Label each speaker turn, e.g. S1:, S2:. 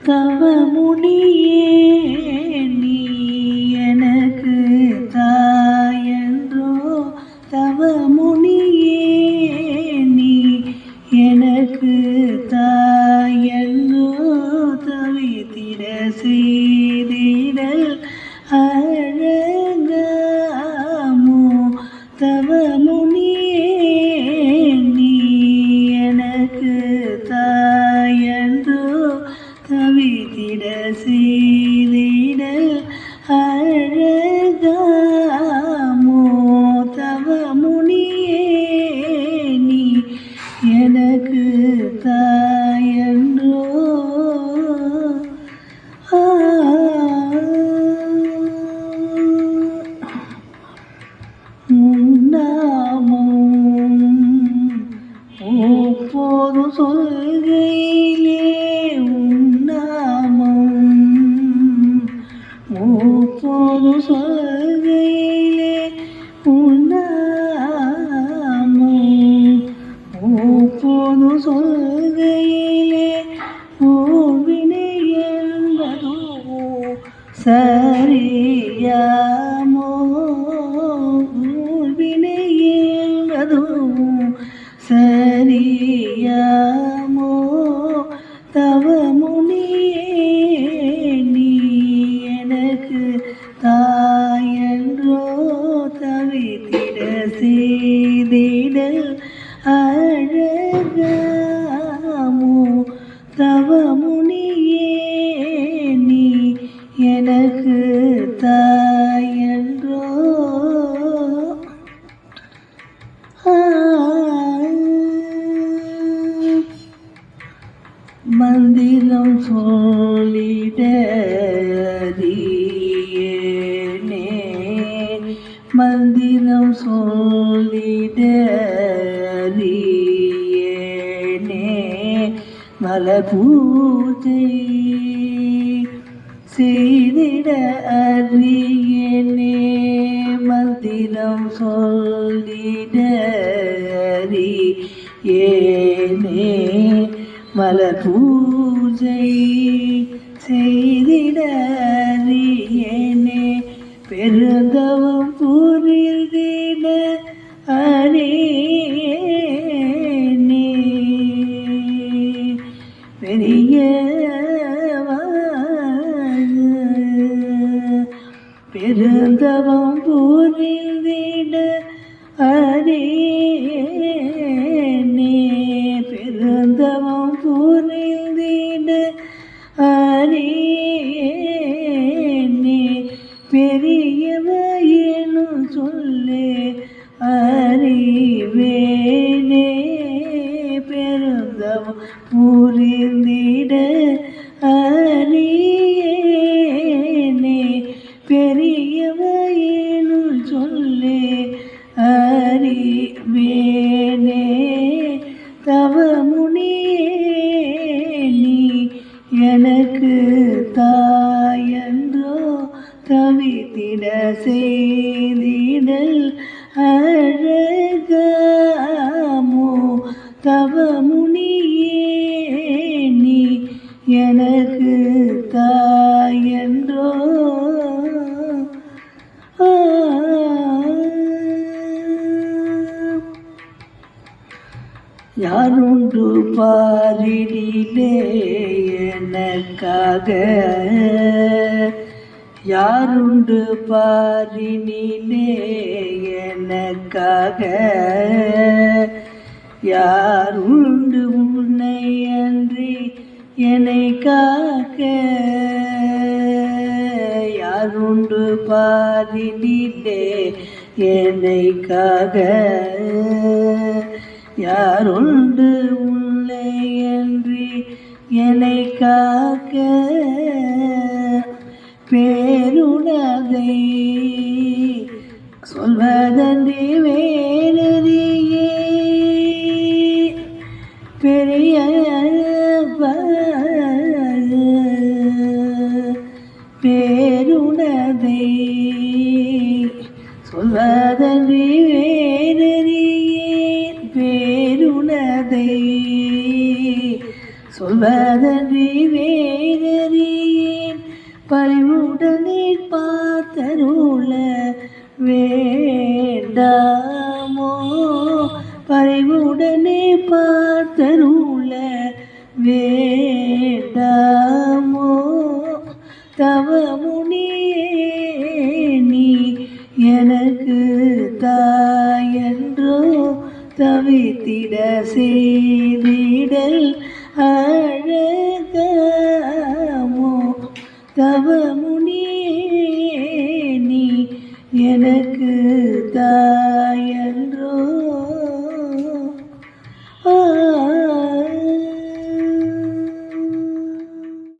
S1: தவமுனியே நீ எனக்கு தாயன்றோ தவமுனியே நீ எனக்கு தாய் சொல்கையிலே உன்னாமம் போது சொல்கையிலே ஓவினை என்பதோ சரியாமோ? ஊழ்வினை என்பதோ சரியாமோ? அழகாமோ தவமுனியே நீ எனக்கு தாயன்றோ மந்திரம் சொல்லிடே மந்திரம் சொல்லிட மலபூஜை செய்திட அறியனே மந்திரம் சொல்லிட அறியேனே. மலபூஜை செய்திட அறியனே பெருந்தவ அறியேனே எனக்கு தாய் என்றோ? யாருண்டு பாரிடிலே எனக்காக? யாருண்டு பாரினிலே எனக்காக? யாருண்டு என்னை காக்க யாருண்டு உண்டு பாரினிலே என்னை காக யாருண்டு உள்ளே என்று என்னை காக்க? பேருணதை பேருணதை சொல்வதன்றி வேறறியேன் பேருணதை சொல்வதன்றி வேறறியேன் பறிவுடனே பார்த்தருள வேண்டாமோ? பறிவுடனே பார்த்தருள எனக்கு தாயன்றோ தவித்திட செய்திடல்